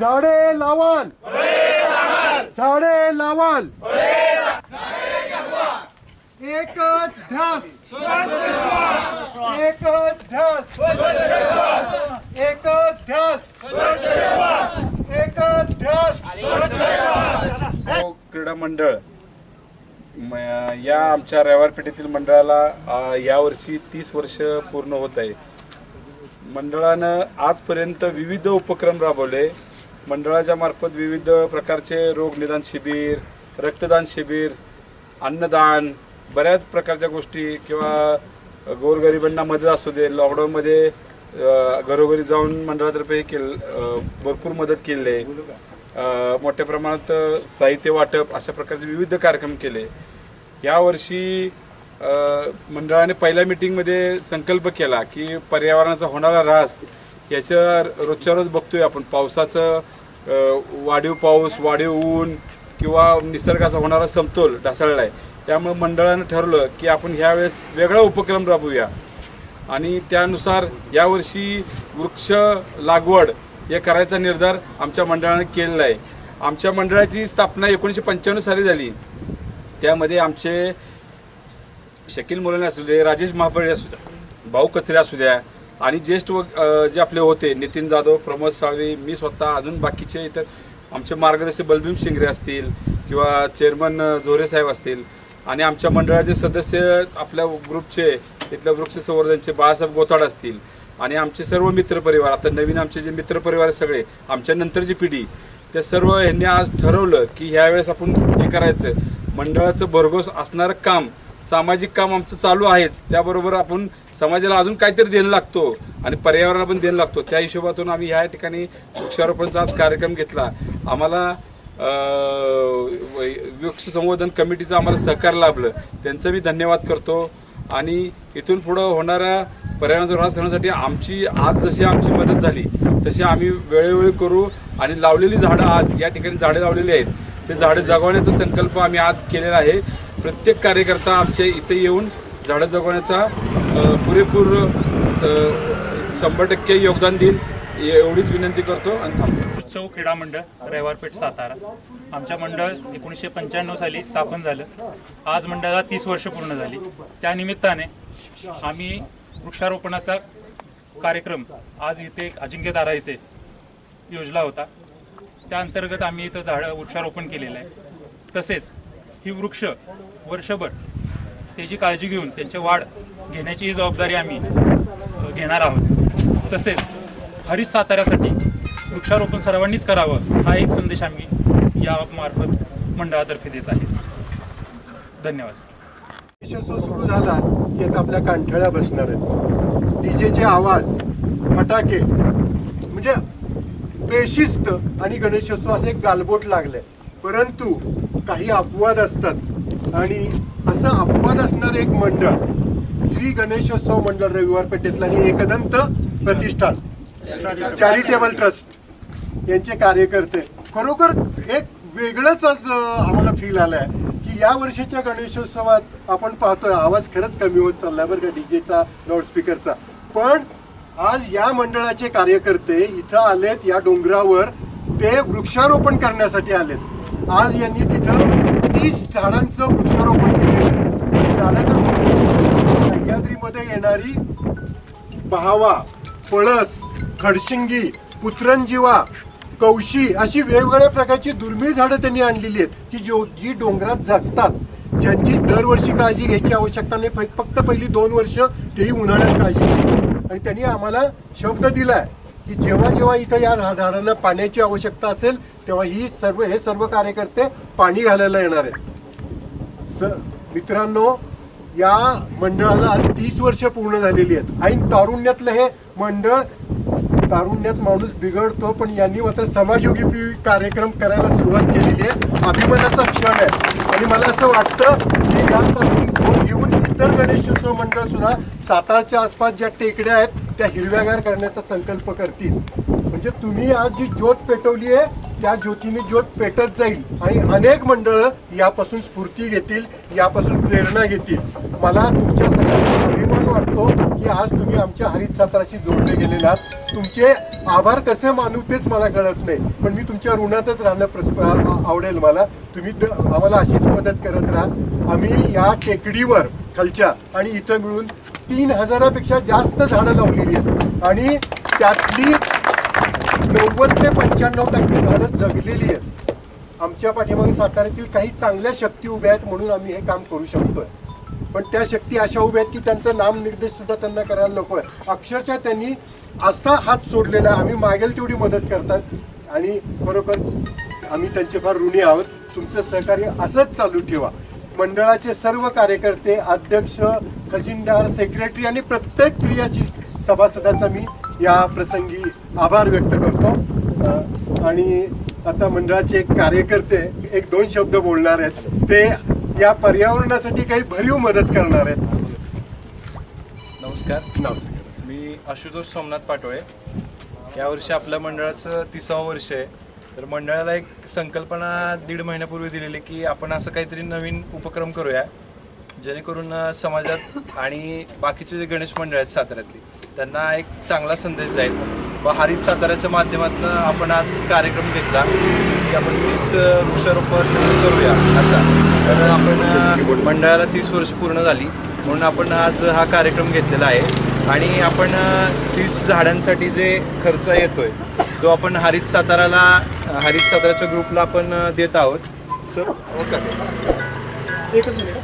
झाडे लावाल. झाडे लावाल. एकच ध्यास. एकच ध्यास. एकच ध्यास. एकच ध्यास. हो, क्रीडा मंडळ. म- या आमच्या रविवार पेठेतील मंडळाला यावर्षी तीस वर्ष पूर्ण होत आहे. मंडळानं आजपर्यंत विविध उपक्रम राबवले. मंडळाच्या मार्फत विविध प्रकारचे रोगनिदान शिबिर रक्तदान शिबिर अन्नदान बऱ्याच प्रकारच्या गोष्टी किंवा गोरगरिबांना मदत असू दे लॉकडाऊनमध्ये घरोघरी जाऊन मंडळातर्फे केल केलं भरपूर मदत केली. आहे मोठ्या प्रमाणात साहित्य वाटप अशा प्रकारचे विविध कार्यक्रम केले. यावर्षी मंडळाने पहिल्या मिटिंगमध्ये संकल्प केला की पर्यावरणाचा होणारा ऱ्हास याच्या रोजच्या रोज बघतोय आपण. पावसाचं वाढीव पाऊस वाढीव ऊन किंवा निसर्गाचा होणारा समतोल ढासळला आहे त्यामुळे मंडळानं ठरवलं की आपण ह्यावेळेस वेगळा उपक्रम राबवूया. आणि त्यानुसार यावर्षी वृक्ष लागवड हे करायचा निर्धार आमच्या मंडळाने केलेला आहे. आमच्या मंडळाची स्थापना एकोणीसशे पंच्याण्णव साली झाली. त्यामध्ये आमचे शकील मुलाने असू दे राजेश महाबळे असू द्या भाऊ कचरे असू द्या आणि ज्येष्ठ व- जे आपले होते नितीन जाधव प्रमोद साळवी मी स्वतः अजून बाकीचे इतर आमचे मार्गदर्शक बलभीम शिंगरे असतील किंवा चेअरमन झोरे साहेब असतील. आणि आमच्या मंडळाचे सदस्य आपल्या ग्रुपचे इथल्या वृक्ष संवर्धनचे बाळासाहेब गोताड असतील. आणि आमचे सर्व मित्रपरिवार आता नवीन आमचे जे मित्रपरिवार सगळे आमच्या नंतरची पिढी त्या सर्व ह्यांनी आज ठरवलं की ह्यावेळेस आपण हे करायचं. मंडळाचं भरघोस असणारं काम सामाजिक काम आमचं चालू आहेच. त्याबरोबर आपण समाजाला अजून काहीतरी देणं लागतो आणि पर्यावरणाला पण देणं लागतो. त्या हिशोबातून आम्ही ह्या ठिकाणी वृक्षारोपणचा आज कार्यक्रम घेतला. आम्हाला वृक्ष संवर्धन कमिटीचं आम्हाला सहकार्य लाभलं. त्यांचं मी धन्यवाद करतो. आणि इथून पुढं होणाऱ्या पर्यावरणाचा ऱ्हास होण्यासाठी आमची आज जशी आमची मदत झाली तशी आम्ही वेळोवेळी करू आणि लावलेली झाडं आज या ठिकाणी झाडे लावलेली आहेत. ते झाडं जगवण्याचा संकल्प आम्ही आज केलेला आहे. प्रत्येक कार्यकर्ता आमच्या इथे येऊन झाडं जगवण्याचा पुरेपूर स- शंभर टक्के योगदान देईल एवढीच विनंती करतो आणि थांबतो. उत्सव क्रीडा मंडळ रविवारपेठ सातारा. आमच्या मंडळ एकोणीसशे पंच्याण्णव साली स्थापन झालं. आज मंडळाला तीस वर्ष पूर्ण झाली. त्यानिमित्ताने आम्ही वृक्षारोपणाचा कार्यक्रम आज इथे अजिंक्यदारा इथे योजला होता. त्या अंतर्गत आम्ही इथं झाडं वृक्षारोपण केलेलं आहे. तसेच ही वृक्ष वर्षभर त्याची काळजी घेऊन त्यांची वाढ घेण्याची ही जबाबदारी आम्ही घेणार आहोत. तसेच हरित साताऱ्यासाठी वृक्षारोपण सर्वांनीच करावं हा एक संदेश आम्ही यामार्फत मंडळातर्फे देत आहे. धन्यवाद. गणेशोत्सव सुरू झाला की आता आपल्या कांठळ्या बसणार आहेत. डीजेचे आवाज फटाके म्हणजे बेशिस्त आणि गणेशोत्सव एक गालबोट लागले परंतु काही अपवाद असतात. आणि असं अपवाद असणारं एक मंडळ श्री गणेशोत्सव मंडळ रविवार पेठेतलं आणि एकदंत प्रतिष्ठान चॅरिटेबल ट्रस्ट यांचे कार्यकर्ते. खरोखर एक वेगळंच आज आम्हाला फील आलाय की या वर्षीच्या गणेशोत्सवात आपण पाहतोय आवाज खरंच कमी होत चालला बरं का डीजेचा लाऊडस्पीकरचा पण आज या मंडळाचे कार्यकर्ते इथं आलेत या डोंगरावर ते वृक्षारोपण करण्यासाठी आलेत. आज यांनी तिथं तीस झाडांचं वृक्षारोपण केलेलं आहे. सह्याद्रीमध्ये येणारी बहावा पळस खडशिंगी पुत्रंजीवा कौशी अशी वेगवेगळ्या प्रकारची दुर्मिळ झाडं त्यांनी आणलेली आहेत की जो जी डोंगरात जगतात. ज्यांची दरवर्षी काळजी घ्यायची आवश्यकता नाही. फक्त पहिली दोन वर्ष तेही उन्हाळ्यात काळजी घ्यायची. आणि त्यांनी आम्हाला शब्द दिलाय. की जेव्हा जेव्हा इथं या झाडांना पाण्याची आवश्यकता असेल तेव्हा ही सर्व हे सर्व कार्यकर्ते पाणी घालायला येणार आहेत. स मित्रांनो या मंडळाला आज तीस वर्ष पूर्ण झालेली आहेत. आणि तारुण्यातलं हे मंडळ तारुण्यात माणूस बिघडतो पण यांनी मात्र समाजयोगी कार्यक्रम करायला सुरुवात केलेली आहे. अभिमानाचा क्षण आहे. आणि मला असं वाटतं की यापासून घेऊन इतर गणेशोत्सव मंडळ सुद्धा सातारच्या आसपास ज्या टेकड्या आहेत त्या हिरव्यागार करण्याचा संकल्प करतील. म्हणजे तुम्ही आज जी ज्योत पेटवली आहे त्या ज्योतीने ज्योत पेटत जाईल आणि अनेक मंडळं यापासून स्फूर्ती घेतील यापासून प्रेरणा घेतील. मला तुमच्या सगळ्यांचा अभिमान वाटतो की आज तुम्ही आमच्या हरित साताराशी जोडले गेलेले आहात. तुमचे आभार कसे मानू तेच मला कळत नाही. पण मी तुमच्या ऋणातच राहणं प्रस- आवडेल मला. तुम्ही द- आम्हाला अशीच मदत करत राहा. आम्ही या टेकडीवर खालच्या आणि इथं मिळून तीन हजारापेक्षा जास्त झाडं लावलेली आहेत. आणि त्यातली नव्वद ते पंच्याण्णव टक्के झाडं जगलेली आहेत. आमच्या पाठीमागे साताऱ्यातील काही चांगल्या शक्ती उभ्या आहेत म्हणून आम्ही हे काम करू शकतोय. पण त्या शक्ती अशा उभ्या आहेत की त्यांचं नाम निर्देश सुद्धा त्यांना करायला नको आहे. अक्षरशः त्यांनी असा हात सोडलेला आहे. आम्ही मागेल तेवढी मदत करतात. आणि खरोखर आम्ही त्यांचे फार ऋणी आहोत. तुमचं सहकार्य असंच चालू ठेवा. मंडळाचे सर्व कार्यकर्ते अध्यक्ष खजिनदार सेक्रेटरी आणि प्रत्येक क्रियाशील सभासदाचा मी या प्रसंगी आभार व्यक्त करतो. आणि आता मंडळाचे एक कार्यकर्ते एक दोन शब्द बोलणार आहेत. ते या पर्यावरणासाठी काही भरीव मदत करणार आहेत. नमस्कार. सांगा. मी आशुतोष सोमनाथ पाटोळे. यावर्षी आपल्या मंडळाचं तिसावं वर्ष आहे. तर मंडळाला एक संकल्पना दीड महिन्यापूर्वी दिलेली की आपण असं काहीतरी नवीन उपक्रम करूया. जेणेकरून समाजात आणि बाकीचे जे गणेश मंडळ आहेत साताऱ्यातली त्यांना एक चांगला संदेश जाईल. व हरित साताऱ्याच्या माध्यमातून आपण आज कार्यक्रम घेतला. की आपण तीस वृक्षारोपण करूया असा. तर आपण मंडळाला तीस वर्ष पूर्ण झाली. म्हणून आपण आज हा कार्यक्रम घेतलेला आहे. आणि आपण तीस झाडांसाठी जे खर्च येतोय तो आपण हरित साताराला हरित साताराच्या ग्रुपला आपण देत आहोत. Sir okay. एकच मिनिट.